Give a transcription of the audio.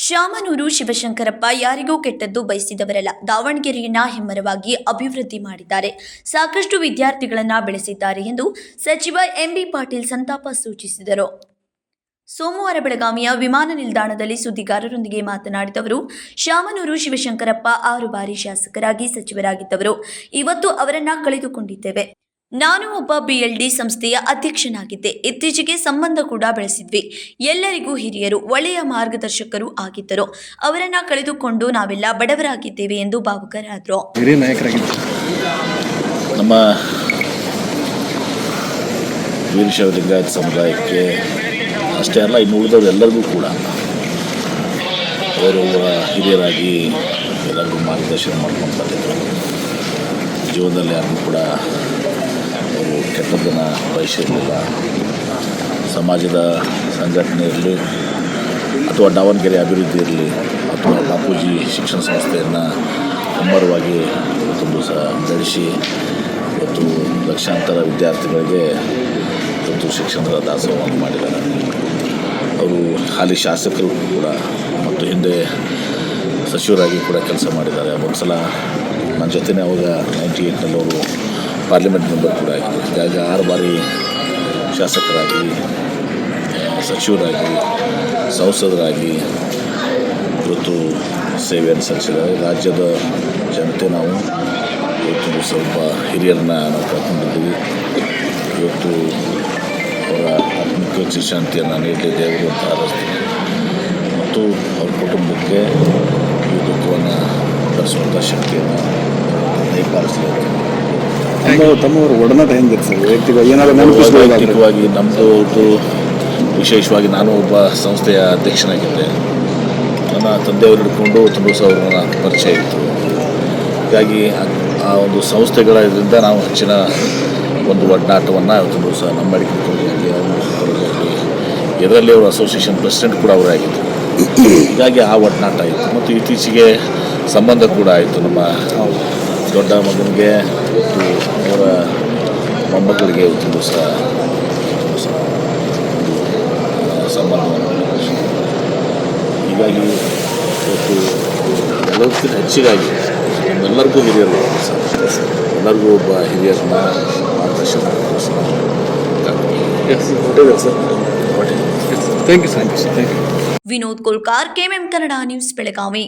ಶಾಮನೂರು ಶಿವಶಂಕರಪ್ಪ ಯಾರಿಗೂ ಕೆಟ್ಟದ್ದು ಬಯಸಿದವರಲ್ಲ. ದಾವಣಗೆರೆಯನ್ನ ಹೆಮ್ಮರವಾಗಿ ಅಭಿವೃದ್ಧಿ ಮಾಡಿದ್ದಾರೆ. ಸಾಕಷ್ಟು ವಿದ್ಯಾರ್ಥಿಗಳನ್ನ ಬೆಳೆಸಿದ್ದಾರೆ ಎಂದು ಸಚಿವ ಎಂಬಿ ಪಾಟೀಲ್ ಸಂತಾಪ ಸೂಚಿಸಿದರು. ಸೋಮವಾರ ಬೆಳಗಾವಿಯ ವಿಮಾನ ನಿಲ್ದಾಣದಲ್ಲಿ ಸುದ್ದಿಗಾರರೊಂದಿಗೆ ಮಾತನಾಡಿದ ಅವರು, ಶಾಮನೂರು ಶಿವಶಂಕರಪ್ಪ ಆರು ಬಾರಿ ಶಾಸಕರಾಗಿ ಸಚಿವರಾಗಿದ್ದವರು. ಇವತ್ತು ಅವರನ್ನ ಕಳೆದುಕೊಂಡಿದ್ದೇವೆ. ನಾನು ಒಬ್ಬ ಬಿಎಲ್ಡಿ ಸಂಸ್ಥೆಯ ಅಧ್ಯಕ್ಷನಾಗಿದ್ದೆ. ಇತ್ತೀಚೆಗೆ ಸಂಬಂಧ ಕೂಡ ಬೆಳೆಸಿದ್ವಿ. ಎಲ್ಲರಿಗೂ ಹಿರಿಯರು ಒಳ್ಳೆಯ ಮಾರ್ಗದರ್ಶಕರು ಆಗಿದ್ದರು. ಅವರನ್ನ ಕಳೆದುಕೊಂಡು ನಾವೆಲ್ಲ ಬಡವರಾಗಿದ್ದೇವೆ ಎಂದು ಭಾವುಕರಾದರು. ಹಿರಿಯ ನಾಯಕರಾಗಿದ್ದರು ನಮ್ಮ ವೀರಶೈವ ಲಿಂಗಾಯತ ಸಮುದಾಯಕ್ಕೆ ಅಷ್ಟೇ ಅಲ್ಲ ಇನ್ನು ಉಳಿದವರೆಲ್ಲರಿಗೂ ಕೂಡ. ಅವರು ಹಿರಿಯರಾಗಿ ಎಲ್ಲರಿಗೂ ಮಾರ್ಗದರ್ಶನ ಮಾಡ್ಕೊಂಡು ಬಂದಿದ್ದರು ಜೀವನದಲ್ಲಿ ಯಾರಿಗೂ ಕೂಡ ಅವರು ಕೆಟ್ಟದ್ದನ್ನು ಬಯಸಿರಲಿಲ್ಲ. ಸಮಾಜದ ಸಂಘಟನೆ ಇರಲಿ ಅಥವಾ ದಾವಣಗೆರೆ ಅಭಿವೃದ್ಧಿ ಇರಲಿ ಅಥವಾ ಬಾಪೂಜಿ ಶಿಕ್ಷಣ ಸಂಸ್ಥೆಯನ್ನು ಹೆಮ್ಮರವಾಗಿ ಇವತ್ತೊಂದು ಸಹ ಬೆಳೆಸಿ ಇವತ್ತು ಲಕ್ಷಾಂತರ ವಿದ್ಯಾರ್ಥಿಗಳಿಗೆ ಇವತ್ತು ಶಿಕ್ಷಣದ ದಾಸೋಹವನ್ನು ಮಾಡಿದ್ದಾರೆ. ಅವರು ಹಾಲಿ ಶಾಸಕರು ಕೂಡ ಮತ್ತು ಹಿಂದೆ ಸಚಿವರಾಗಿ ಕೂಡ ಕೆಲಸ ಮಾಡಿದ್ದಾರೆ. ಒಂದು ಸಲ ನನ್ನ ಜೊತೆನೇ ಅವಾಗ ನೈಂಟಿ ಏಯ್ಟ್ನಲ್ಲಿ ಅವರು ಪಾರ್ಲಿಮೆಂಟ್ ಮೆಂಬರ್ ಕೂಡ ಆಗಿದೆ ಹೀಗಾಗಿ ಆರು ಬಾರಿ ಶಾಸಕರಾಗಿ ಸಚಿವರಾಗಿ, ಸಂಸದರಾಗಿ ಋತು ಸೇವೆಯನ್ನು ಸಲ್ಲಿಸಿದ್ದಾರೆ. ರಾಜ್ಯದ ಜನತೆ ನಾವು ಇವತ್ತು ಸ್ವಲ್ಪ ಹಿರಿಯರನ್ನ ನಾವು ಕರ್ಕೊಂಡಿದ್ದೀವಿ. ಇವತ್ತು ಅವರ ಆತ್ಮಕ್ಕೆ ಶಾಂತಿಯನ್ನು ನೀಡಲಿ ದೇವರು ಅಂತ ಆರಿಸ್ತೀವಿ ಮತ್ತು ಅವ್ರ ಕುಟುಂಬಕ್ಕೆ ಈ ದುಃಖವನ್ನು ಭರಿಸುವಂಥ ಶಕ್ತಿಯನ್ನು ತಮ್ಮ ತಮ್ಮವರ ಒಡನಾಟ ಹೆಂಗಿರ್ತದೆ? ವ್ಯಕ್ತಿಗಳು ಏನಾದರೂ ವೈಯಕ್ತಿಕವಾಗಿ ನಮ್ಮದು ವಿಶೇಷವಾಗಿ ನಾನು ಒಬ್ಬ ಸಂಸ್ಥೆಯ ಅಧ್ಯಕ್ಷನಾಗಿದ್ದೆ. ನನ್ನ ತಂದೆಯವರು ಹಿಡ್ಕೊಂಡು ತುಂಬ ಸಾವಿರ ಪರಿಚಯ ಇತ್ತು. ಹೀಗಾಗಿ ಆ- ಆ ಒಂದು ಸಂಸ್ಥೆಗಳ ಇದರಿಂದ ನಾವು ಹೆಚ್ಚಿನ ಒಂದು ಒಡನಾಟವನ್ನು ತುಂಬ ಸಹ ನಮ್ಮ ಮೆಡಿಕಲ್ ಕಾಲೇಜಲ್ಲಿ ಕಾಲೇಜಲ್ಲಿ ಇದರಲ್ಲಿ ಅವರು ಅಸೋಸಿಯೇಷನ್ ಪ್ರೆಸಿಡೆಂಟ್ ಕೂಡ ಅವರೇ ಆಗಿದ್ದರು ಹೀಗಾಗಿ ಆ ಒಡನಾಟ ಇತ್ತು ಮತ್ತು ಇತ್ತೀಚೆಗೆ ಸಂಬಂಧ ಕೂಡ ಆಯಿತು ನಮ್ಮ ದೊಡ್ಡ ಮಗನಿಗೆ ಮತ್ತು ಅವರ ಮೊಮ್ಮಕ್ಕಳಿಗೆ ಇವತ್ತು ಸಹ ಸಂಬಂಧವನ್ನು. ಹೀಗಾಗಿ ಇವತ್ತು ಎಲ್ಲದಕ್ಕಿಂತ ಹೆಚ್ಚಿಗಾಗಿ ನಮ್ಮೆಲ್ಲರಿಗೂ ಹಿರಿಯರು ಎಲ್ಲರಿಗೂ ಒಬ್ಬ ಹಿರಿಯರನ್ನ ಮಾರ್ಗದರ್ಶನ sir thank you sir thank you Vinod Kolkar KMM Kannada news Belagavi.